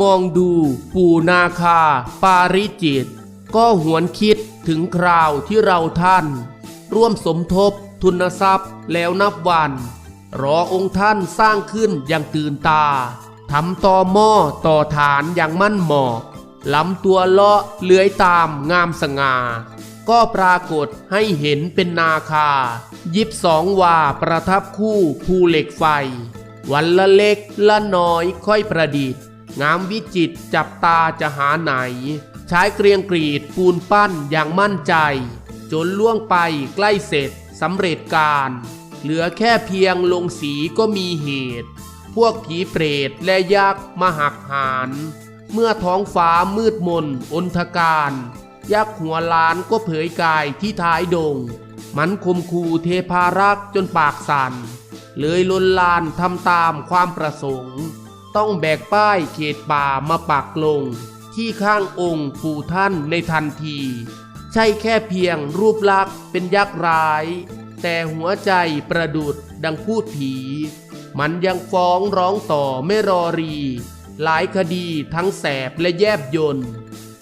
มองดูปู่นาคา ปาริจิต ก็หวนคิดถึงคราวที่เราท่าน ร่วมสมทบทุนทรัพย์แล้วนับวัน รอองค์ท่านสร้างขึ้นอย่างตื่นตาทำต่อหม้อต่อฐานอย่างมั่นหมอบลำตัวเลาะเลื้อยตามงามสง่าก็ปรากฏให้เห็นเป็นนาคา ยิบสองว่าประทับคู่ภูเหล็กไฟ วันละเล็กละน้อยค่อยประดิษฐ์ งามวิจิตจับตาจะหาไหน ใช้เกรียงกรีดปูนปั้นอย่างมั่นใจ จนล่วงไปใกล้เสร็จสำเร็จการ เหลือแค่เพียงลงสีก็มีเหตุ พวกผีเปรตและยักษ์มาหักหาน เมื่อท้องฟ้ามืดมนอนทการ ยักษ์หัวล้านก็เผยกายที่ท้ายดง มันคมคูเทพารักษ์จนปากสั่นเลยลนลานทำตามความประสงค์ ต้องแบกป้ายเขตป่ามาปักลง ที่ข้างองค์ปู่ท่านในทันที ใช่แค่เพียงรูปลักษณ์เป็นยักษ์ร้าย แต่หัวใจประดุดดังพูดผี มันยังฟ้องร้องต่อไม่รอรี หลายคดีทั้งแสบและแยบยน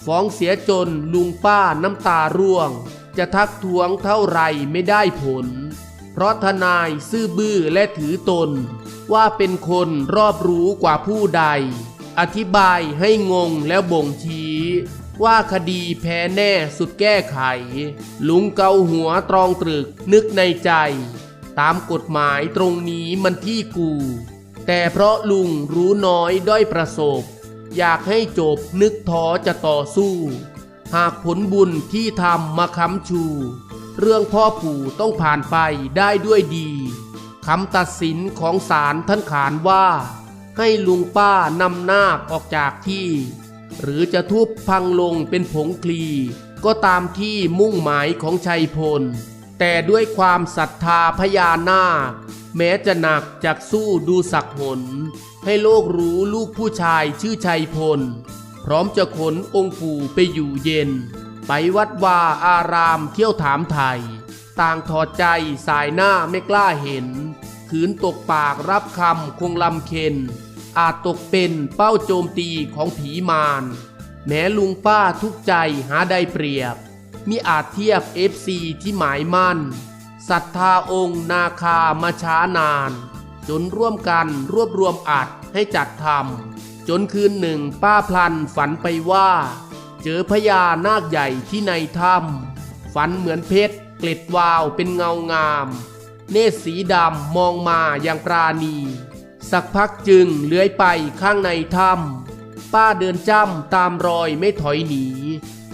ฟ้องเสียจนลุงป้าน้ำตาร่วง จะทักท้วงเท่าไรไม่ได้ผล เพราะทนายซื่อบื้อและถือตน ว่าเป็นคนรอบรู้กว่าผู้ใด อธิบายให้งงแล้วบ่งชี้ ว่าคดีแพ้แน่สุดแก้ไข ลุงเกาหัวตรองตรึกนึกในใจ ตามกฎหมายตรงนี้มันที่กู แต่เพราะลุงรู้น้อยด้อยประสบ อยากให้จบนึกท้อจะต่อสู้ หากผลบุญที่ทำมาค้ำชู เรื่องพ่อปู่ต้องผ่านไปได้ด้วยดีคำตัดสินของศาลท่านขานว่า ให้ลุงป้านำนาคออกจากที่ หรือจะทุบพังลงเป็นผงคลี ก็ตามที่มุ่งหมายของชัยพล แต่ด้วยความศรัทธาพญานาค แม้จะหนักจากสู้ดูสักหน ให้โลกรู้ลูกผู้ชายชื่อชัยพล พร้อมจะขนองค์ปู่ไปอยู่เย็น ไปวัดวาอารามเที่ยวถามไทย ต่างถอดใจสายหน้าไม่กล้าเห็น ขืนตกปากรับคำคงลำเค็น อาจตกเป็นเป้าโจมตีของผีมารแม้ลุงป้าทุกใจหาได้เปรียบ มิอาจเทียบเอฟซีที่หมายมั่นศรัทธาองค์นาคามาช้านาน จนร่วมกันรวบรวมอัดให้จัดทำจนคืนหนึ่งป้าพลันฝันไปว่า เจอพญานาคใหญ่ที่ในถ้ำฝันเหมือนเพชรเกล็ดวาวเป็นเงางาม เนตรสีดำมองมาอย่างปราณี สักพักจึงเลื้อยไปข้างในถ้ำป้าเดินจ้ำตามรอยไม่ถอยหนี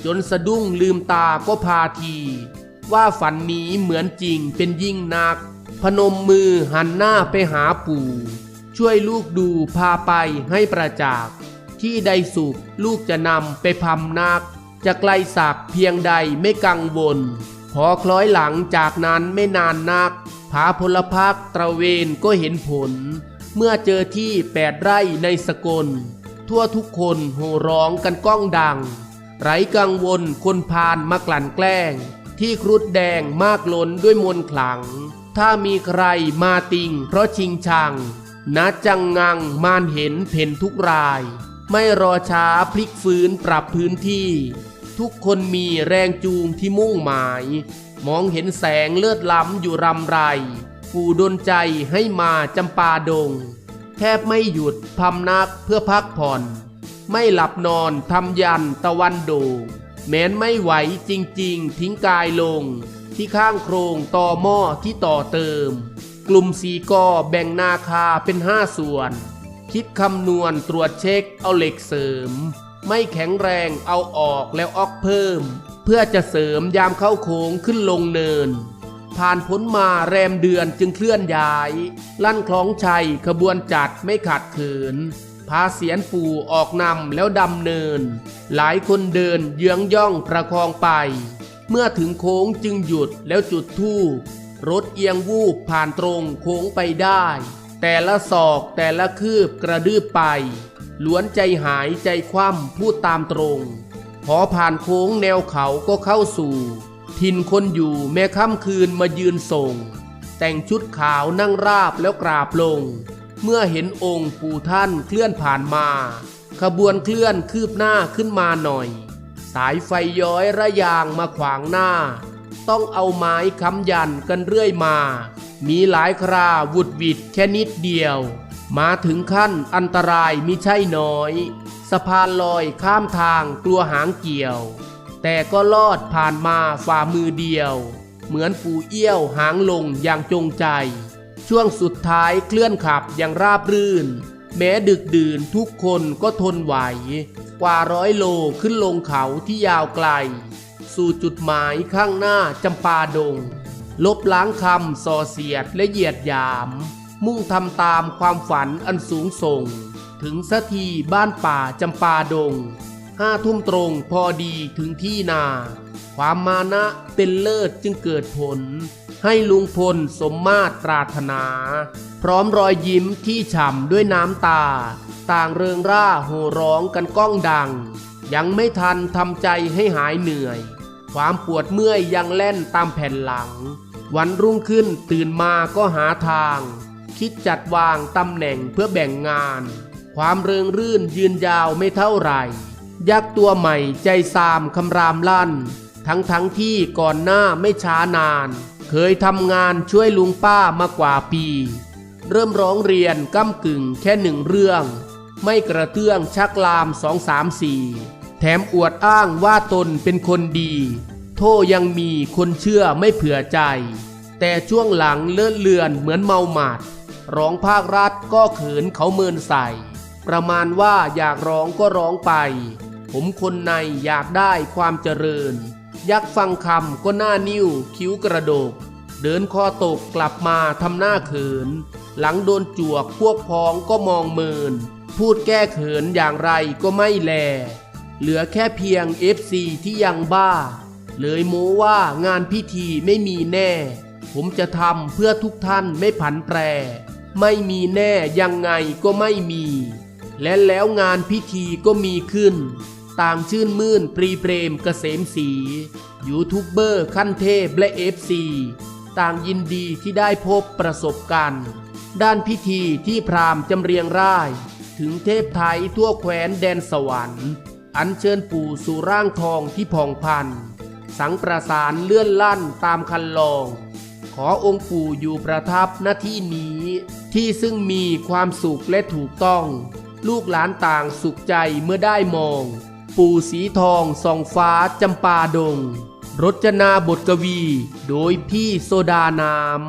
จนสะดุ้งลืมตาก็พาที ว่าฝันนี้เหมือนจริงเป็นยิ่งนัก พนมมือหันหน้าไปหาปู่ ช่วยลูกดูพาไปให้ประจักษ์ ที่ใดสุข ลูกจะนำไปพำนัก จะไกลสักเพียงใดไม่กังวล พอคล้อยหลังจากนั้นไม่นานนัก ผาพลพักตระเวนก็เห็นผล เมื่อเจอที่แปดไร่ในสกล ทั่วทุกคนโห่ร้องกันก้องดัง ไร้กังวลคนพานมากลั่นแกล้ง ที่ครุฑแดงมากล้นด้วยมนต์ขลัง ถ้ามีใครมาติงเพราะชิงชังนาจังงังมานเห็นเพ่นทุกราย ไม่รอช้าพลิกฟื้นปรับพื้นที่ ทุกคนมีแรงจูงที่มุ่งหมาย มองเห็นแสงเลือดล้ำอยู่รำไร ปู่ดนใจให้มาจำปาดง แทบไม่หยุดพำนักเพื่อพักผ่อน ไม่หลับนอนทำยันตะวันโดแม้นไม่ไหวจริงๆ ทิ้งกายลง ที่ข้างโครงต่อหม้อที่ต่อเติม กลุ่มสีกอแบ่งนาคาเป็นห้าส่วน คิดคำนวณตรวจเช็คเอาเหล็กเสริม ไม่แข็งแรงเอาออกแล้วออกเพิ่ม เพื่อจะเสริมยามเข้าโค้งขึ้นลงเนิน ผ่านพ้นมาแรมเดือนจึงเคลื่อนย้าย ลั่นคล้องชัยขบวนจัดไม่ขาดเขินพาเสียนปู่ออกนำแล้วดำเนิน หลายคนเดินเยื้องย่องประคองไป เมื่อถึงโค้งจึงหยุดแล้วจุดธูปรถเอียงวูบผ่านตรงโค้งไปได้ แต่ละศอกแต่ละคืบกระดืบไป ล้วนใจหายใจคว่ำพูดตามตรง พอผ่านโค้งแนวเขาก็เข้าสู่ ทินคนอยู่แม้ค่ำคืนมายืนส่ง แต่งชุดขาวนั่งราบแล้วกราบลง เมื่อเห็นองค์ปู่ท่านเคลื่อนผ่านมาขขบวนเคลื่อนคืบหน้าขึ้นมาหน่อย สายไฟย้อยระยางมาขวางหน้า ต้องเอาไม้ค้ำยันกันเรื่อยมา มีหลายคราวุดวิดแค่นิดเดียว มาถึงขั้นอันตรายมิใช่น้อย สะพานลอยข้ามทางกลัวหางเกี่ยว แต่ก็ลอดผ่านมาฝ่ามือเดียว เหมือนปูเอี้ยวหางลงอย่างจงใจ ช่วงสุดท้ายเคลื่อนขับอย่างราบรื่น แม้ดึกดื่นทุกคนก็ทนไหว กว่าร้อยโลขึ้นลงเขาที่ยาวไกล สู่จุดหมายข้างหน้าจำปาดง ลบล้างคำส่อเสียดและเหยียดหยาม มุ่งทำตามความฝันอันสูงส่ง ถึงสักทีบ้านป่าจำปาดงห้าทุ่มตรงพอดีถึงที่นา ความมานะเป็นเลิศจึงเกิดผล ให้ลุงพลสมมาตรปรารถนา พร้อมรอยยิ้มที่ฉ่ำด้วยน้ำตา ต่างเริงร่าโห่ร้องกันก้องดัง ยังไม่ทันทำใจให้หายเหนื่อย ความปวดเมื่อยยังแล่นตามแผ่นหลัง วันรุ่งขึ้นตื่นมาก็หาทาง คิดจัดวางตำแหน่งเพื่อแบ่งงาน ความเริงรื่นยืนยาวไม่เท่าไหร่ ยักษ์ตัวใหม่ใจซามคำรามลั่น ทั้งทั้งที่ก่อนหน้าไม่ช้านาน เคยทำงานช่วยลุงป้ามากว่าปี เริ่มร้องเรียนก้ำกึ่งแค่หนึ่งเรื่อง ไม่กระเตื้องชักลามสองสามสี่ แถมอวดอ้างว่าตนเป็นคนดี โทยังมีคนเชื่อไม่เผื่อใจ แต่ช่วงหลังเลื่อนเลือนเหมือนเมาหมาด ร้องภาครัฐก็เขินเขาเมินใส่ ประมาณว่าอยากร้องก็ร้องไป ผมคนในอยากได้ความเจริญ ยักฟังคำก็หน้านิ้วคิ้วกระโดก เดินคอตกกลับมาทำหน้าเขิน หลังโดนจวกพวกพ้องก็มองเมิน พูดแก้เขินอย่างไรก็ไม่แล เหลือแค่เพียง FC ที่ยังบ้า เลยโม้ว่างานพิธีไม่มีแน่ ผมจะทำเพื่อทุกท่านไม่ผันแปร ไม่มีแน่ยังไงก็ไม่มี และแล้วงานพิธีก็มีขึ้น ต่างชื่นมื่นปรีเปรมเกษมสียูทูบเบอร์ขั้นเทพและเอฟซีต่างยินดีที่ได้พบประสบกันณ์ด้านพิธีที่พราหมณ์จำเรียงร่าย ถึงเทพไทยทั่วแคว้นแดนสวรรค์ อัญเชิญปู่สู่ร่างทองที่ผ่องพัน สังประสานเลื่อนลั่นตามคันลอง ขอองค์ปู่อยู่ประทับหน้าที่นี้ ที่ซึ่งมีความสุขและถูกต้อง ลูกหลานต่างสุขใจเมื่อได้มอง ปู่สีทองส่องฟ้าจำปาดง รจนาบทกวี โดยพี่โซดานาม